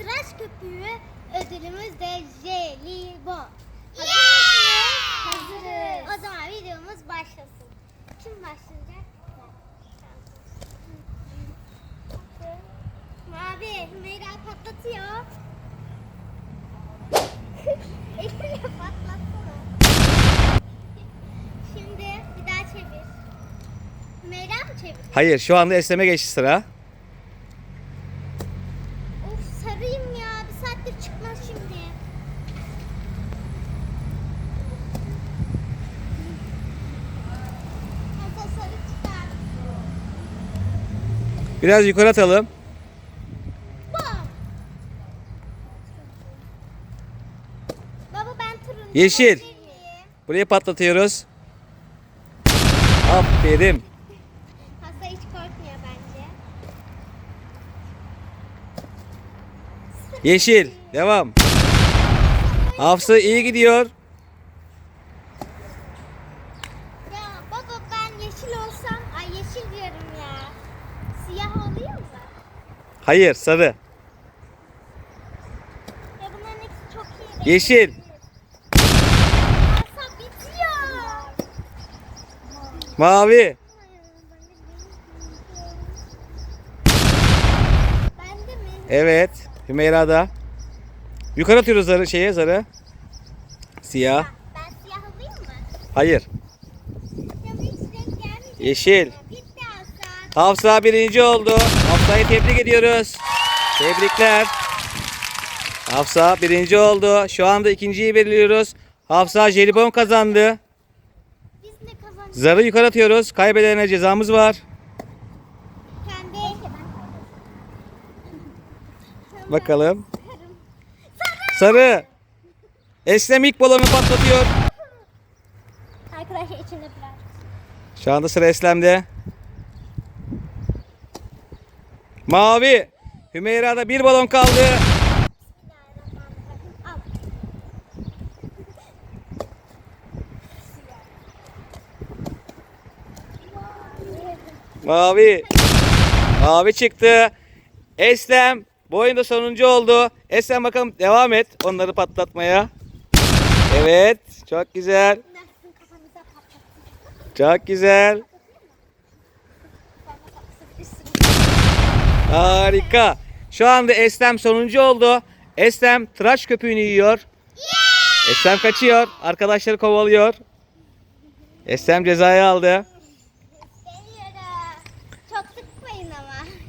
tıraş köpüğü ödülümüz de jelibon. Hazır mısınız? Hazırız. O zaman videomuz başlasın. Kim başlayacak? Mavi, Hümeyra patlatıyor. Elimle patlatsana. Şimdi bir daha çevir. Hümeyra mı çevir? Hayır şu anda Eslem'e geçti sıra. Şimdi. Biraz yukarı atalım. Baba ben turuncu. Yeşil. Burayı patlatıyoruz. Aferin. Hasta hiç korkmuyor bence. Yeşil. Devam. Hafsa iyi gidiyor. Ya baba ben yeşil olsam, ay yeşil diyorum ya. Siyah olayım mı? Hayır sarı. Ya bunların ikisi çok iyi. Yeşil. Hasta bitiyor. Mavi. Evet. Hümeyra da. Yukarı atıyoruz zarı şeye zarı. Siyah. Ben siyah olayım mı? Hayır. Yeşil. Hafsa birinci oldu. Hafsa'yı tebrik ediyoruz. Tebrikler. Hafsa birinci oldu. Şu anda ikinciyi belirliyoruz. Hafsa jelibon kazandı. Biz ne kazandık? Zarı yukarı atıyoruz. Kaybedene cezamız var. Bakalım. Sarı. Eslem ilk balonu patlatıyor. Arkadaşlar içinde biraz. Şu anda sıra Eslem'de. Mavi. Hümeyra'da bir balon kaldı. Mavi. Mavi çıktı. Eslem bu oyunda sonuncu oldu. Eslem bakalım devam et onları patlatmaya. Evet. Çok güzel. Çok güzel. Harika. Şu anda Eslem sonuncu oldu. Eslem tıraş köpüğünü yiyor. Eslem kaçıyor. Arkadaşları kovalıyor. Eslem cezayı aldı.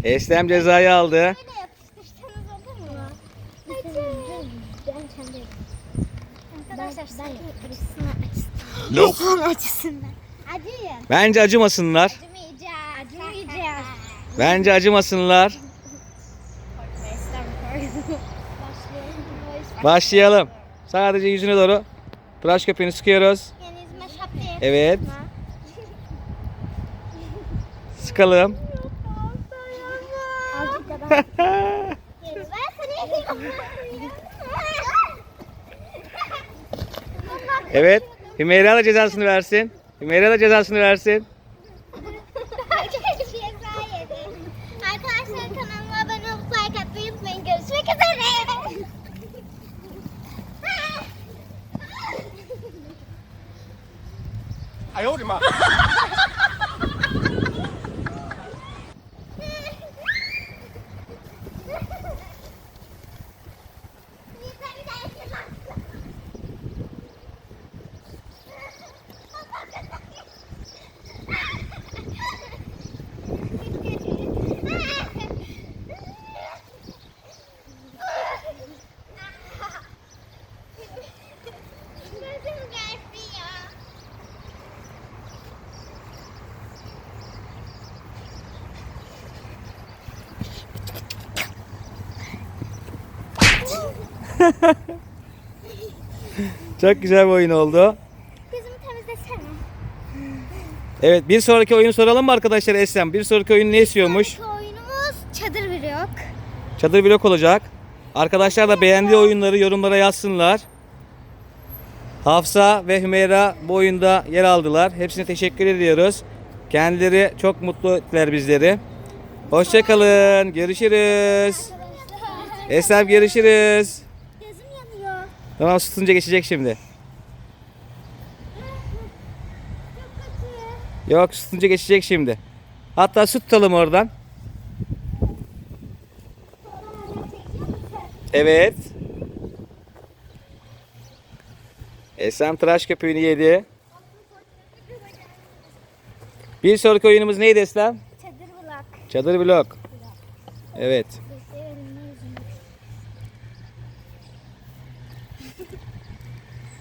Eslem cezayı aldı. Böyle yapıştırsanız olur mu? Hadi. Ben kendim. Arkadaşlar sakın acısından acısından. Nope. acısından. Acıyın. Bence acımasınlar. Acımayacağız. Acımayacağız. Bence acımasınlar. Başlayalım. Sadece yüzüne doğru tıraş köpüğünü sıkıyoruz. Evet. Sıkalım. Azıcık da ben. Ben seni yakayım. Evet. Hümeyra da cezasını versin. Hümeyra da cezasını versin. Arkadaşlar ceza yedim. Arkadaşlar kanalıma abone olup like atmayı unutmayın. Görüşmek üzere. Gözüm geldi ya. Çok güzel bir oyun oldu. Gözümü temizlesene. Evet bir sonraki oyunu soralım mı arkadaşlar Eslem? Bir sonraki oyun ne istiyormuş? Sonraki oyunumuz çadır vlog. Çadır blok olacak. Arkadaşlar da beğendiği oyunları yorumlara yazsınlar. Hafsa ve Hümeyra bu oyunda yer aldılar. Hepsine teşekkür ediyoruz. Kendileri çok mutlu ettiler bizleri. Hoşçakalın. Görüşürüz. Eslem görüşürüz. Tamam tutunca geçecek şimdi. Yok tutunca geçecek şimdi. Hatta su tutalım oradan. Evet. Eslem tıraş köpüğünü yedi. Bir sonraki oyunumuz neydi Eslem? Çadır bulak. Çadır blok. Evet.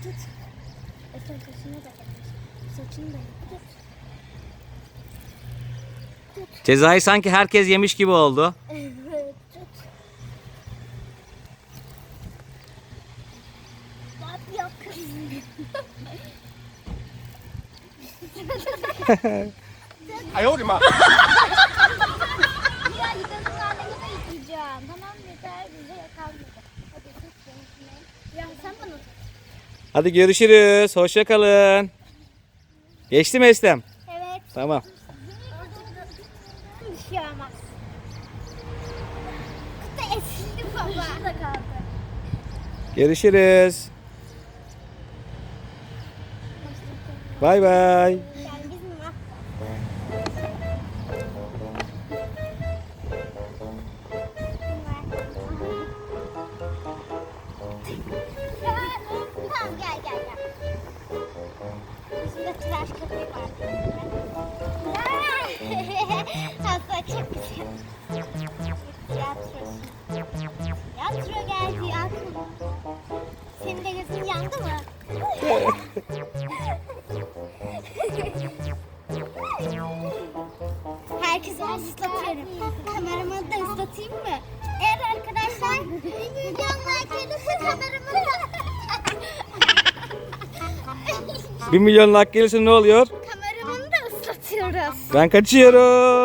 Tut. Efe saçını da Saçını da tut. Cezayı sanki herkes yemiş gibi oldu. Evet tut. Bak yok. Ya yıkanırlarla yine yıkayacağım. Tamam yeter bize kalmadı. Hadi tut benimkini. Ya sen bana tut. Hadi görüşürüz. Hoşça kalın. Geçti mi Eslem? Evet. Tamam. Baba. Görüşürüz. Bay bay. Tamam gel gel gel. Bizim tıraş köpeği yandı mı? Herkesi ıslatıyorum. Kameramı da ıslatayım mı? Eğer arkadaşlar milyon like gelirse kameramı da... 1 milyon like gelirse ne oluyor? kameramı da ıslatıyoruz. Ben kaçıyorum.